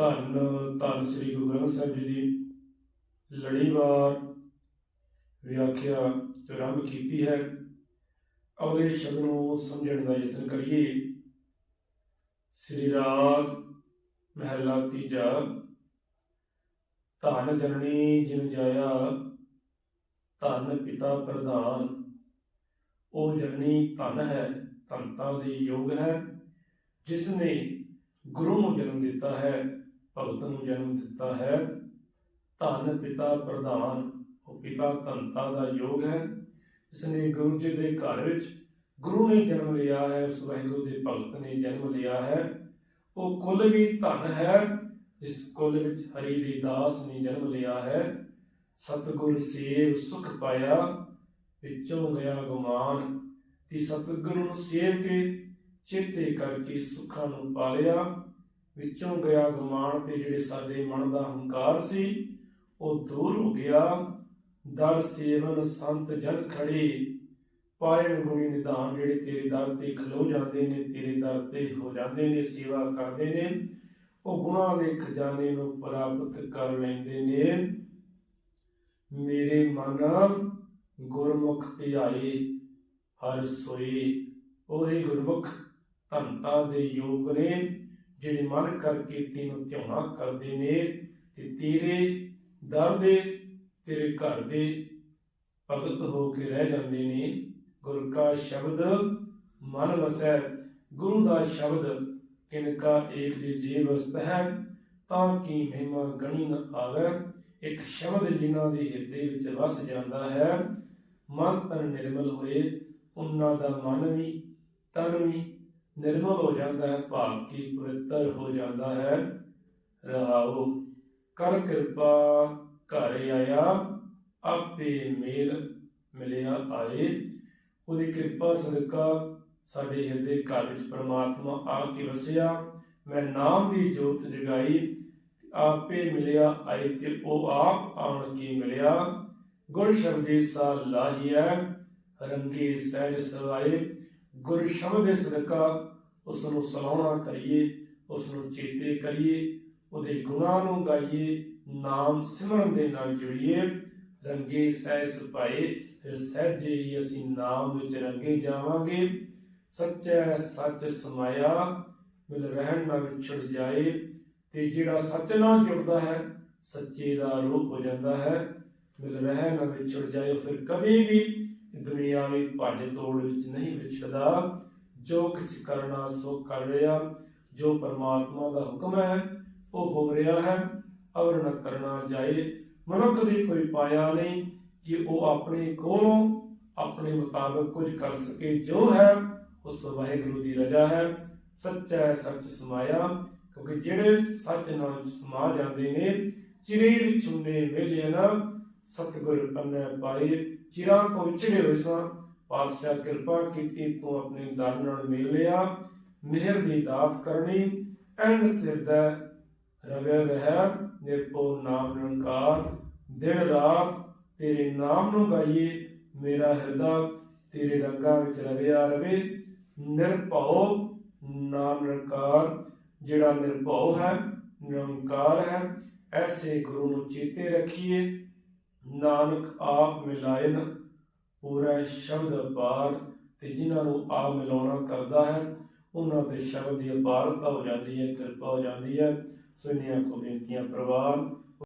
ਧੰਨ ਧੰਨ ਸ੍ਰੀ ਗੁਰੂ ਗ੍ਰੰਥ ਸਾਹਿਬ ਜੀ ਦੀ ਲੜੀਵਾਰ ਵਿਆਖਿਆ ਆਰੰਭ ਕੀਤੀ ਹੈ, ਅਗਲੇ ਸ਼ਬਦ ਨੂੰ ਸਮਝਣ ਦਾ ਯਤਨ ਕਰੀਏ। ਸ੍ਰੀ ਰਾਗ ਮਹਿਲਾ ਤੀਜਾ, ਧਨ ਜਨਨੀ ਜਿਨ ਜਾਇਆ, ਧਨ ਪਿਤਾ ਪ੍ਰਧਾਨ। ਉਹ ਜਨਨੀ ਧਨ ਹੈ, ਧਨਤਾ ਦੇ ਯੋਗ ਹੈ ਜਿਸ ਨੇ ਗੁਰੂ ਨੂੰ ਜਨਮ ਦਿੱਤਾ ਹੈ। ਭਗਤ ਨੂੰ ਜਨਮ ਦਿੱਤਾ ਹੈ। ਧਨ ਪਿਤਾ ਪ੍ਰਧਾਨ, ਉਹ ਪਿਤਾ ਧਨਤਾ ਦਾ ਯੋਗ ਹੈ। ਇਸ ਨੇ ਗੁਰੂ ਜੀ ਦੇ ਘਰ ਵਿੱਚ ਗੁਰੂ ਨੇ ਜਨਮ ਲਿਆ ਹੈ ਉਸ ਵਾਹਿਗੁਰੂ ਦੇ ਭਗਤ ਨੇ ਜਨਮ ਲਿਆ ਹੈ। ਉਹ ਕੁੱਲ ਵੀ ਧਨ ਹੈ, ਜਿਸ ਕੁੱਲ ਵਿੱਚ ਹਰੀ ਦੇ ਦਾਸ ਨੇ ਜਨਮ ਲਿਆ ਹੈ। ਸਤਿਗੁਰ ਸੇਵ ਸੁਖ ਪਾਇਆ, ਵਿੱਚੋਂ ਗਿਆ ਗੁਮਾਨ। ਤੇ ਸਤਿਗੁਰੂ ਨੂੰ ਸੇਵ ਕੇ ਚੇਤੇ ਕਰਕੇ ਸੁੱਖਾਂ ਨੂੰ ਪਾਲਿਆ। ਵਿੱਚੋਂ ਗਿਆ ਗੁਮਾਨ ਤੇ ਜਿਹੜੇ ਸਾਡੇ ਮਨ ਦਾ ਹੰਕਾਰ ਸੀ, ਉਹ ਦੂਰ ਹੋ ਗਿਆ। ਦਰ ਸੇਵਨ ਸੰਤ ਜਨ ਖੜੇ। ਪਾਇਣ ਗੁਣੀ ਨਿਧਾਨ ਜਿਹੜੇ ਤੇਰੇ ਦਰ ਤੇ ਖਲੋ ਜਾਂਦੇ ਨੇ, ਤੇਰੇ ਦਰ ਤੇ ਹੋ ਜਾਂਦੇ ਨੇ, ਸੇਵਾ ਕਰਦੇ ਨੇ। ਉਹ ਗੁਣਾ ਦੇ ਖਜ਼ਾਨੇ ਨੂੰ ਪ੍ਰਾਪਤ ਕਰ ਲੈਂਦੇ ਨੇ। ਮੇਰੇ ਮਨ ਗੁਰਮੁਖ ਧਿਆਏ ਹਰ ਸੋਈ ਉਹੀ ਗੁਰਮੁਖ ਧੰਤਾ ਦੇ ਯੋਗ ਨੇ। ਜਿਹੜੇ ਮਨ ਕਰਕੇ ਤੈਨੂੰ ਧਿਆਉਣਾ ਕਰਦੇ ਨੇ, ਤੇ ਤੇਰੇ ਦਰ ਦੇ, ਤੇਰੇ ਘਰ ਦੇ ਭਗਤ ਹੋ ਕੇ ਰਹਿ ਜਾਂਦੇ ਨੇ। ਗੁਰ ਕਾ ਸ਼ਬਦ ਮਨ ਵਸੈ, ਗੁਰੂ ਦਾ ਸ਼ਬਦ ਕਿਨਕਾ ਏਕ ਜੀ ਜੀ ਵਸਤ ਹੈ ਤਾਂ ਕੀ ਮਹਿਮਾ ਗਣੀ ਨ ਆਵੇ। ਇੱਕ ਸ਼ਬਦ ਜਿਨ੍ਹਾਂ ਦੇ ਹਿਰਦੇ ਵਿੱਚ ਵਸ ਜਾਂਦਾ ਹੈ, ਮਨ ਤਨ ਨਿਰਮਲ ਹੋਏ, ਉਹਨਾਂ ਦਾ ਮਨ ਵੀ, ਤਨ ਵੀ ਨਿਰਮਲ ਹੋ ਜਾਂਦਾ ਹੈ ਭਾਵ ਕੀ ਪਵਿੱਤਰ ਹੋ ਜਾਂਦਾ ਹੈ। ਰਹਾਉ, ਕਰ ਕਿਰਪਾ ਘਰ ਆਇਆ, ਆਪੇ ਮੇਲ ਮਿਲਿਆ ਆਏ। ਉਹਦੀ ਕਿਰਪਾ ਸਦਕਾ ਸਾਡੇ ਹਿਰਦੇ ਘਰ ਵਿੱਚ ਪ੍ਰਮਾਤਮਾ ਆ ਕੇ ਵਸਿਆ। ਮੈਂ ਨਾਮ ਦੀ ਜੋਤ ਜਗਾਈ, ਆਪੇ ਮਿਲਿਆ ਆਏ ਤੇ ਉਹ ਆਪ ਆਉਣ ਕੀ ਮਿਲਿਆ। ਗੁਰ ਸ਼ਬਦੀ ਸਾ ਲਾਹੀਐ, ਰੰਗੀ ਸਹਿਜ ਸਵਾਏ ਗੁਰ ਸ਼ਬਦ ਦੇ ਸਦਕਾ ਉਸ ਨੂੰ ਸਲਾਉਣਾ ਕਰੀਏ ਉਸ ਨੂੰ ਚੇਤੇ ਕਰੀਏ, ਉਹਦੇ ਗੁਣਾਂ ਨੂੰ ਗਾਈਏ, ਨਾਮ ਸਿਮਰਨ ਦੇ ਨਾਲ ਜੁੜੀਏ, ਰੰਗੇ ਸਹਿਜ ਸੁਭਾਏ ਫਿਰ ਸਹਿਜੇ ਹੀ ਅਸੀਂ ਨਾਮ ਵਿੱਚ ਰੰਗੇ ਜਾਵਾਂਗੇ। ਸੱਚੈ ਸੱਚ ਸਮਾਇਆ, ਮਿਲ ਰਹਿਣ ਨਾ ਵਿਛੜ ਜਾਏ, ਤੇ ਜਿਹੜਾ ਸੱਚ ਨਾਲ ਜੁੜਦਾ ਹੈ, ਸੱਚੇ ਦਾ ਰੂਪ ਹੋ ਜਾਂਦਾ ਹੈ। ਮਿਲ ਰਹਿ ਨਾ ਵਿਛੜ ਜਾਏ ਫਿਰ ਕਦੇ ਵੀ ਦੁਨਿਆਵੀ ਭੱਜ ਤੋੜ ਵਿੱਚ ਨਹੀਂ ਵਿਛੜਦਾ। ਜੋ ਕੁਝ ਕਰਨਾ, ਸੋ ਕਰ ਰਿਹਾ। ਜੋ ਪਰਮਾਤਮਾ ਦਾ ਹੁਕਮ ਹੈ, ਉਹ ਹੋ ਰਿਹਾ ਹੈ। ਔਰ ਨਾ ਕਰਨਾ ਜਾਏ। ਮਨੁੱਖ ਦੀ ਕੋਈ ਪਾਇਆ ਨਹੀਂ ਕਿ ਉਹ ਆਪਣੇ ਕੋਲੋਂ ਆਪਣੇ ਮੁਤਾਬਕ ਕੁਝ ਕਰ ਸਕੇ। ਜੋ ਹੈ, ਉਸ ਵਾਹਿਗੁਰੂ ਦੀ ਰਜ਼ਾ ਹੈ। ਸੱਚਾ ਸੱਚ ਸਮਾਇਆ। ਕਿਉਂਕਿ ਜਿਹੜੇ ਸੱਚ ਨਾਲ ਸਮਾ ਜਾਂਦੇ ਨੇ, ਚਿਰੇ ਵਿਛੁੰਨੇ ਵੇਲੇ ਨਾ ਸਤਿਗੁਰ ਪੰਨੇ ਪਾਏ। ਚਿਰਾਂ ਤੋਂ ਵਿਛੜੇ ਹੋਏ ਸਾਂ, ਪਾਤਸ਼ਾਹ ਕਿਰਪਾ ਕੀਤੀ ਤੂੰ ਆਪਣੇ ਦਰ ਨਾਲ ਮਿਲ ਲਿਆ, ਮਿਹਰ ਦੀ ਦਾਤ ਕਰਨੀ, ਐਨ ਸਿਰ ਰਵੇ ਰਹਿ ਨਿਰਪੋ ਨਾਮ ਨਿਰੰਕਾਰ, ਦਿਨ ਰਾਤ ਤੇਰੇ ਨਾਮ ਨੂੰ ਗਾਈਏ, ਮੇਰਾ ਹਿਰਦਾ ਤੇਰੇ ਰੰਗਾਂ ਵਿੱਚ ਰਵਿਆ ਰਵੇ, ਨਿਰਭਉ ਨਾਮ ਨਿਰੰਕਾਰ, ਜਿਹੜਾ ਨਿਰਭਉ ਹੈ, ਨਿਰੰਕਾਰ ਹੈ, ਐਸੇ ਗੁਰੂ ਨੂੰ ਚੇਤੇ ਰੱਖੀਏ ਨਾਨਕ ਆਪ ਮਿਲਾਇਨ, ਪੂਰਾ ਸ਼ਬਦ ਅਪਾਰ, ਤੇ ਜਿਨ੍ਹਾਂ ਨੂੰ ਆਪ ਮਿਲਾਉਣਾ ਕਰਦਾ ਹੈ, ਉਹਨਾਂ ਦੇ ਸ਼ਬਦ ਦੀ ਅਪਾਰਤਾ ਹੋ ਜਾਂਦੀ ਹੈ, ਕਿਰਪਾ ਹੋ ਜਾਂਦੀ ਹੈ। ਸੁਨੀਆਂ ਕੋ ਬੇਨਤੀਆਂ ਪ੍ਰਵਾਨ